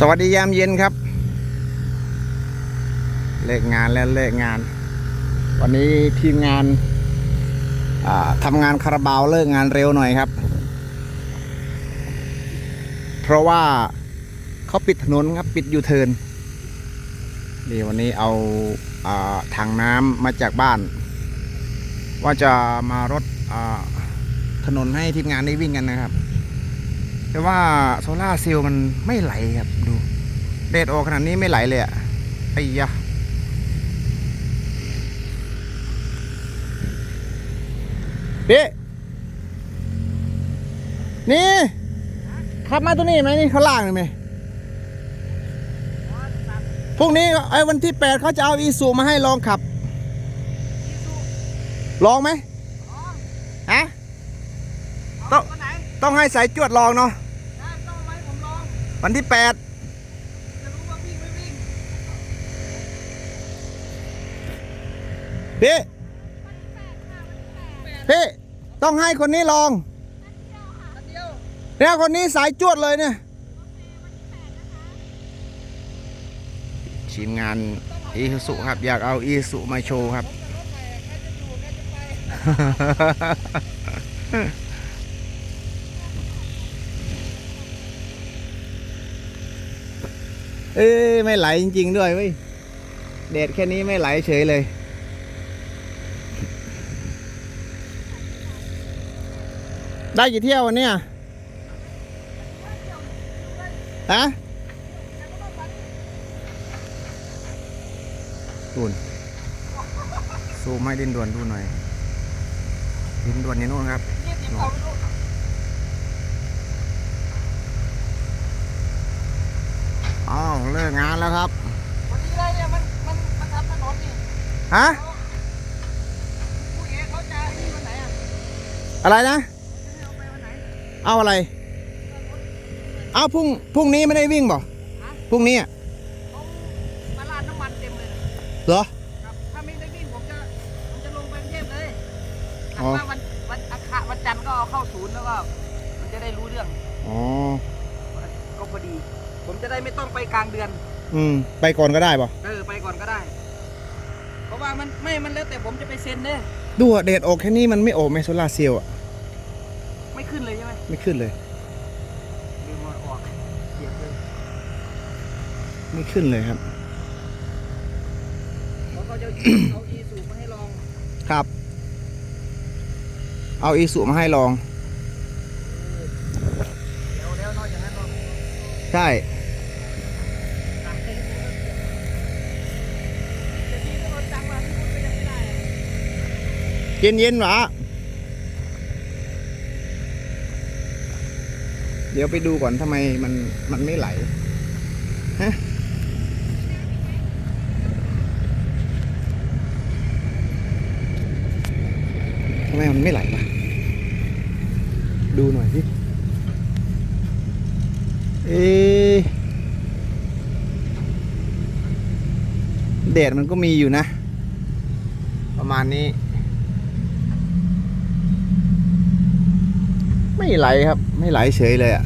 สวัสดียามเย็นครับ เลิกงานแล้วเลิกงาน วันนี้ทีมงานทำงานคาราบาวเลิกงานเร็วหน่อยครับ เพราะว่าเขาปิดถนนครับปิดยูเทิร์นนี่วันนี้เอาอาถังน้ำมาจากบ้าน ว่าจะมารถถนนให้ทีมงานได้วิ่งกันนะครับ แต่ว่าโซล่าเซลล์มันไม่ไหลครับดูแดดออกขนาดนี้ไม่ไหลเลยอะไอ้ยะพี่นี่ขับมาตัวนี้ไหมนี่เขาล่างเลยไหมพรุ่งนี้ไอ้วันที่แปดเขาจะเอาอีซูมาให้ลองขับ ลองไหมฮะต้องต้องให้สายจวดลองเนาะ วันที่แปดพี่พี่ต้องให้คนนี้ลองเนี่ยคนนี้สายจวดเลยเนี่ยทีมงานอีสุครับ อยากเอาอีสุมาโชว์ครับ เอ้ยไม่ไหลจริง ๆ ด้วยเว้ยเดดแค่นี้ไม่ไหลเฉยเลย ได้กี่เที่ยววันเนี้ยฮะดูนซูมให้ดินด่วนดูหน่อย ดินด่วนนี่นู่นครับนู่น อ้าวเลิกงานแล้วครับวันนี้เลยเนี่ยมันมันมันทำถนนนี่ฮะผู้เอกเขาจะไอ้นี่วันไหนอะอะไรนะจะให้เอาไปวันไหนเอาอะไรเอาพรุ่งพรุ่งนี้ไม่ได้วิ่งบ่พรุ่งนี้อะเขามาลาดน้ำมันเต็มเลยนะเหรอครับถ้าไม่ได้วิ่งผมจะผมจะลงไปกรุงเทพเลยอ๋อว่าวันวันอังคารวันจันทร์ก็เอาเข้าศูนย์แล้วก็มันจะได้รู้เรื่องอ๋อก็พอดีผม จะได้ไม่ต้องไปกลางเดือน อืม ไปก่อนก็ได้ป่ะเออไปก่อนก็ได้ เพราะว่ามันไม่มันแล้วแต่ผมจะไปเซ็นเด้ดูอะเดดออกแค่นี้มันไม่โอบไหมโซลาร์เซลล์อะไม่ขึ้นเลยใช่ไหมไม่ขึ้นเลย ลืมเอาออกเหยียบเลยไม่ขึ้นเลยครับ แล้วก็จะเอาอีสูมาให้ลองครับ เอาอีสุมาให้ลอง เดี๋ยวแล้วนอกจากนั้นเราใช่ ต่างเต็นท์จะดีก็จังว่าพี่พูดไปยังไม่ได้อะ เย็นเย็นๆหรอเดี๋ยวไปดูก่อนทำไมมันมันไม่ไหล ฮะทำไมมันไม่ไหลวะดูหน่อยสิเอแดดมันก็มีอยู่นะ ประมาณนี้ ไม่ไหลครับ ไม่ไหลเฉยเลยอะ่ะ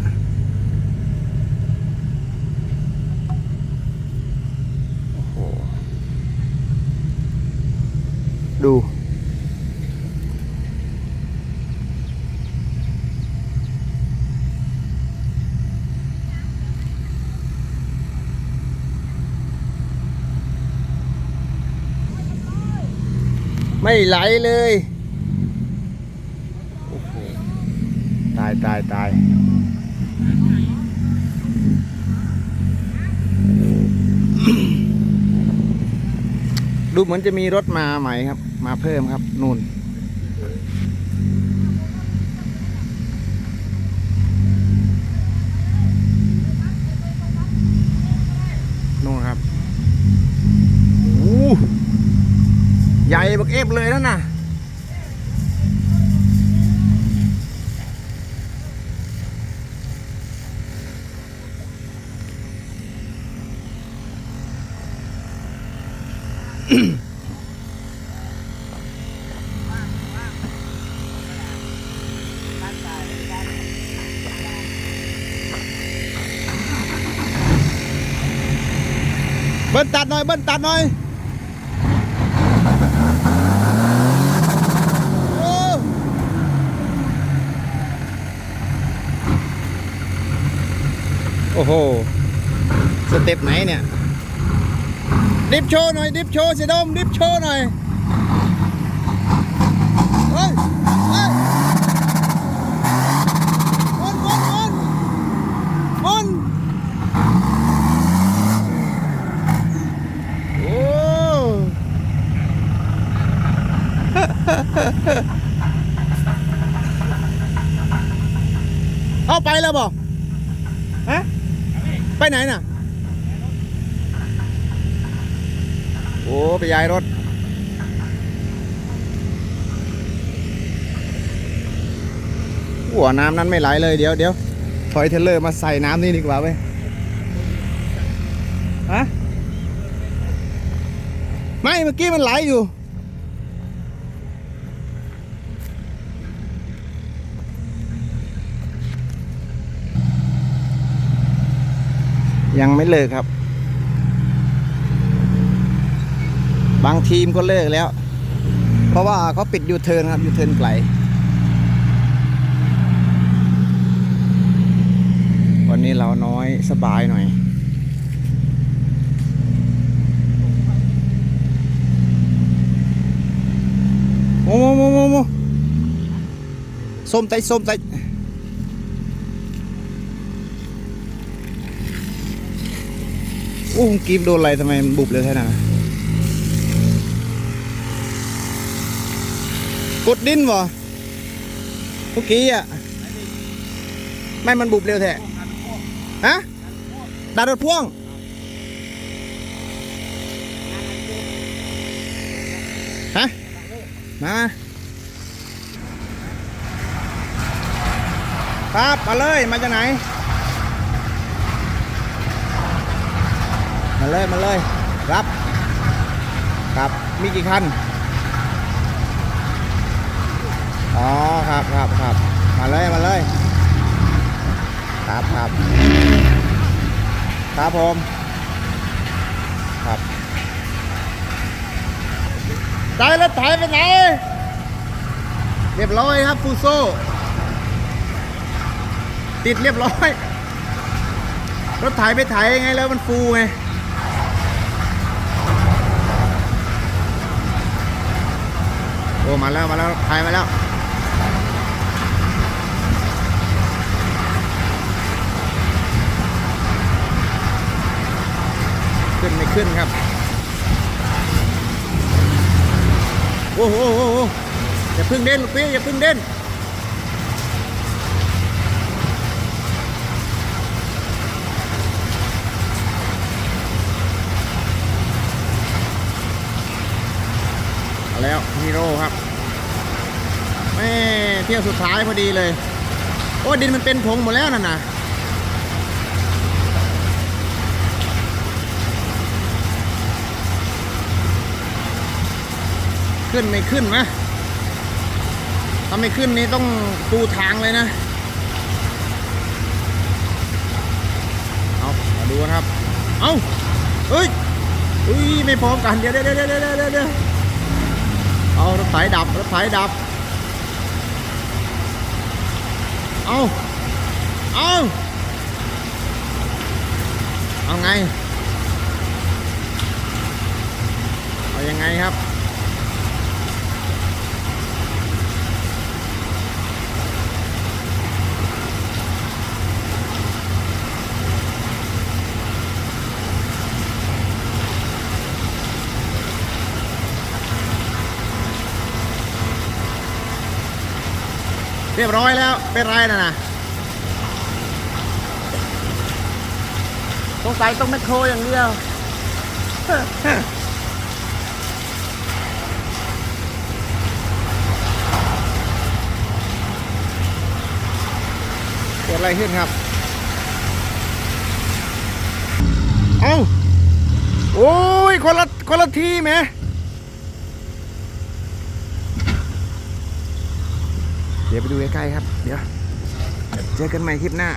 ดู ไม่ไหลเลย โอ้โห ตายตายตายดูเหมือนจะมีรถมาใหม่ครับ มาเพิ่มครับนู่นนู่นครับอู้ใหญ่บักเอฟเลยนั่นน่ะ bên tạt nói bên tạt nói ô oh. oh. step máy nè ดิฟโชว์หน่อย ดิฟโชว์เสียดม ดิฟโชว์หน่อยเฮ้ยเฮ้ยวนวนวนวนโอ้เอาไปแล้วบ่ฮะไปไหนน่ะ อ้ไปย้ายรถ หัวน้ำนั้นไม่ไหลเลยเดี๋ยวเดี๋ยวถอยเทเลอร์มาใส่น้ำนี่ดีกว่าเว้ยฮะไม่เมื่อกี้มันไหลอยู่ยังไม่เลิกครับ บางทีมก็เลิกแล้ว เพราะว่าเขาปิดยูเทิร์นครับยูเทิร์นไกลวันนี้เราน้อยสบายหน่อย โมโมโมโมโมส้มไตส้มไตโอ้กีบโดนอะไรทำไมบุบเลยแค่นั้นน่ะ กดดิ้นวะเมื่อกี้อะ ไม่มันบุบเร็วแท้ฮะดันรถพ่วง ฮะ มาครับมาเลย มาจากไหน มาเลย มาเลยรับ ครับ มีกี่คัน อ๋อครับครับครับมาเลยมาเลย ครับครับครับผมครับตายแล้วถ่ายไปไหน เรียบร้อยครับฟูโซติดเรียบร้อย รถถ่ายไปถ่ายยังไงแล้วมันฟูไงโอ้มาแล้วมาแล้วถ่ายมาแล้ว ขึ้นไม่ขึ้นครับ โอ้โหอย่าพึ่งเด่นลูกพี่อย่าพึ่งเด่นเอาแล้วฮีโร่ครับแม่เที่ยวสุดท้ายพอดีเลย โอ้ดินมันเป็นผงหมดแล้วน่ะนะ ขึ้นไม่ขึ้นนะถ้าไม่ขึ้นนี่ต้องปูทางเลยนะ เอามาดูนะครับ เอาเอ้ยเอ้ยไม่พร้อมกันเดียวเดี๋ยวเดี๋ยวเดี๋ยวเดี๋ยวเดี๋ยวเอารถไถดับรถไถดับ เอาเอาเอาไง เอายังไงครับ รียบร้อยแล้วเป็นไรนะนะสงสัยต้องแมคโครอย่างเดียวเกิดอะไรขึ้นครับ เอ้า โอ้ย คนละคนละทีไหม เดี๋ยวไปดูใกล้ๆครับ เดี๋ยว เจอกันใหม่คลิปหน้า